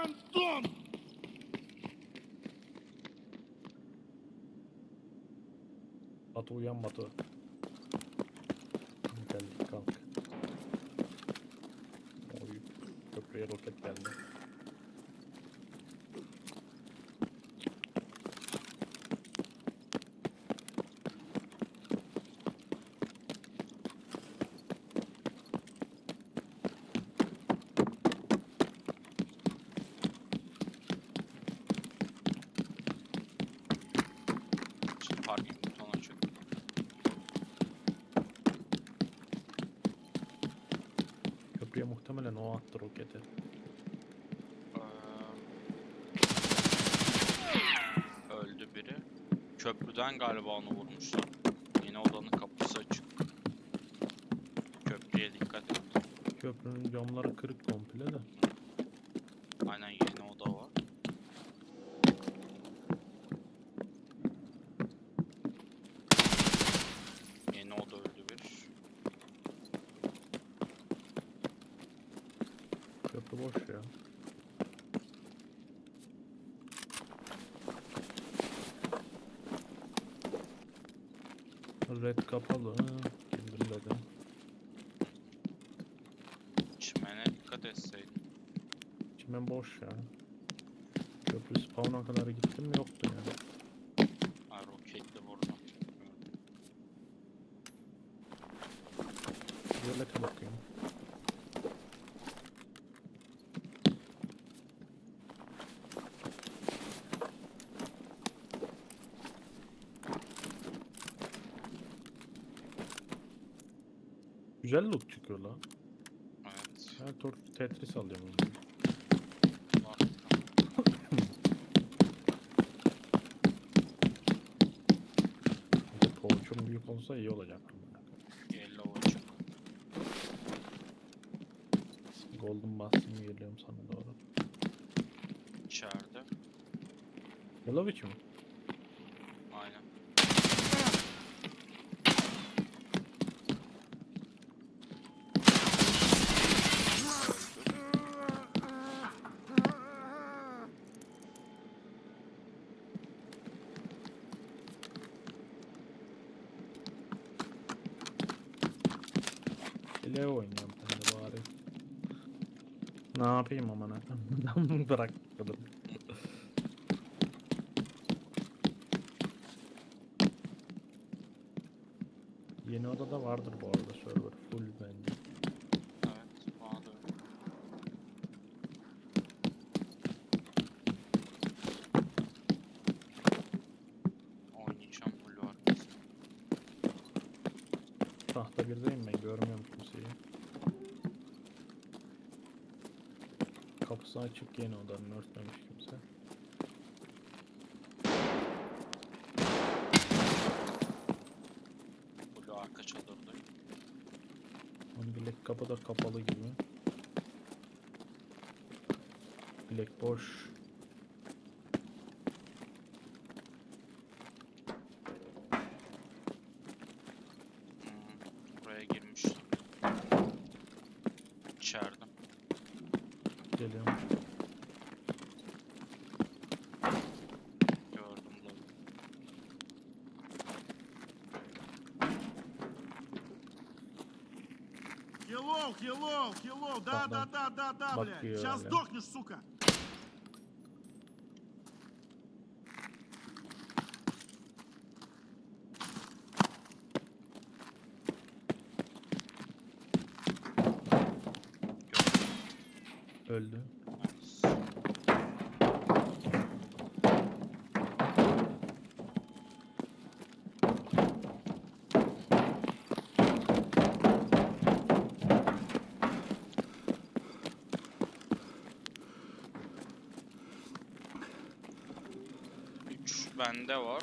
Şampiyon! Batu uyan Batu. Geldik kalk. Oy, köprüye roket geldi. Attı roketi. Ee, öldü biri. Köprüden galiba onu vurmuşlar. Yeni odanın kapısı açık. Köprüye dikkat et. Köprünün camları kırık komple de. Aynen yeni oda var. Yeni oda öldü bir. Köprü boş ya. Red kapalı. Girdim dedim. Çimene dikkat etseydin. Çimen boş ya. Köprü spawn'a kadar gittim mi yoktu yani. Ha roketli vurdum. Violete bakayım. Güzel loot çıkıyor lan. Evet. Her tur Tetris alıyorum. onu. Bir de büyük olsa iyi olacak. Yellow açık. Golden geliyorum sana doğru. İçeride. Yellow mi? Aynen. Ile oynuyorum ben de bari. Ne yapayım amına? Adam bıraktım. Yeni odada vardır bu arada server Kapısı açık yeni odanın örtmemiş kimse. Blue arka çadırdayım. Hani bilek kapı da kapalı gibi. Bilek boş. Geliyorum. Gördüm Blue. Хилоу, хилоу, хилоу, да, да, да, да, да, блядь. Сейчас бля. сдохнешь, сука. Öldü. Üç bende var.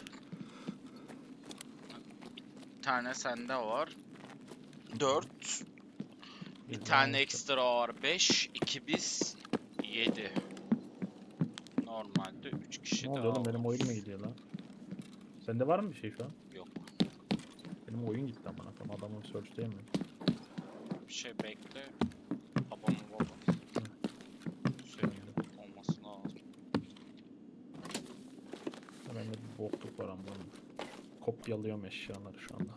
Bir tane sende var. Dört. Bir tane ekstra ağır 5, 2 biz 7. Normalde 3 kişi Ne daha oldu oğlum olur. benim oyun mu gidiyor lan? Sende var mı bir şey şu an? Yok. Benim oyun gitti amına koyayım. Adamın search'teyim ben. Bir şey bekle. Babam baba. Senin olması lazım. Bende bir bokluk var amına. Kopyalıyorum eşyaları şu anda.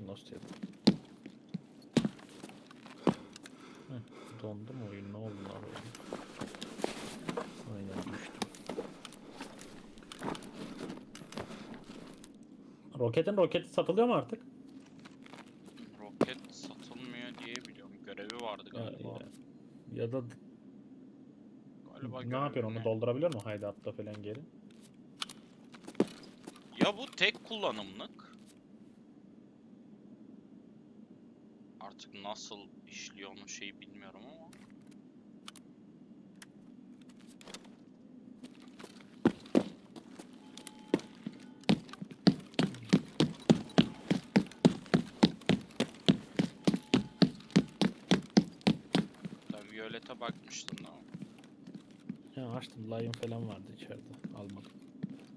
Ya. Heh, dondu mu oyun? Ne oldu lan oyun? Aynen düştü. Roketin roketi satılıyor mu artık? Roket satılmıyor diye biliyorum. Görevi vardı Ya, galiba. ya, ya da Galiba ne yapıyor onu doldurabiliyor mu hideout'ta falan geri? Ya bu tek kullanımlık. Artık nasıl işliyor onun şeyi bilmiyorum ama. Ben Violet'e bakmıştım da. Ya açtım Lion falan vardı içeride. Almadım.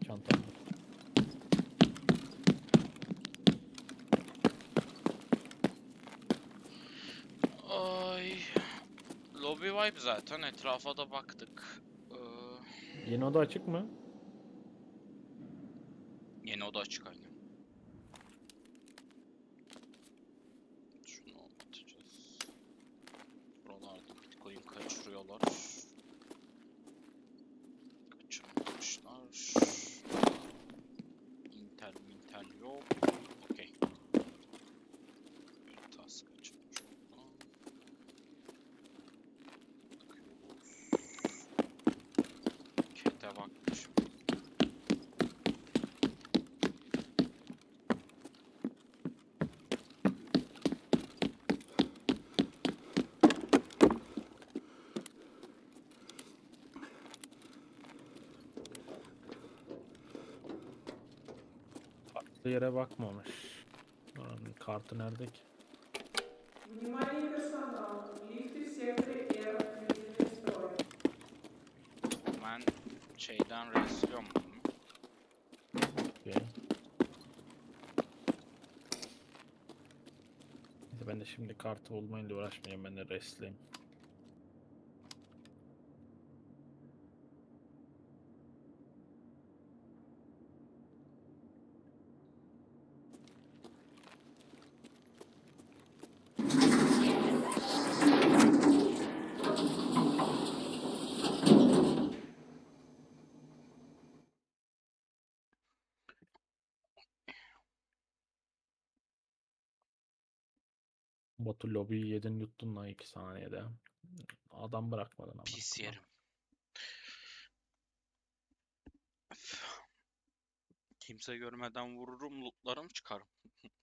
Çantamda. Ay. Lobby vibe zaten etrafa da baktık. Ee, Yeni oda açık mı? Yeni oda açık aynen. Şunu atacağız. Buralarda Bitcoin kaçırıyorlar. Kaçırmışlar. yere bakmamış. Lan kartı nerede ki? Ben şeyden resliyorum bunu. Okay. Ben de şimdi kartı bulmayla uğraşmayayım ben de restleyeyim. Batu lobiyi yedin yuttun lan 2 saniyede. Adam bırakmadın ama. Pis yerim. Kimse görmeden vururum, lootlarım çıkarım.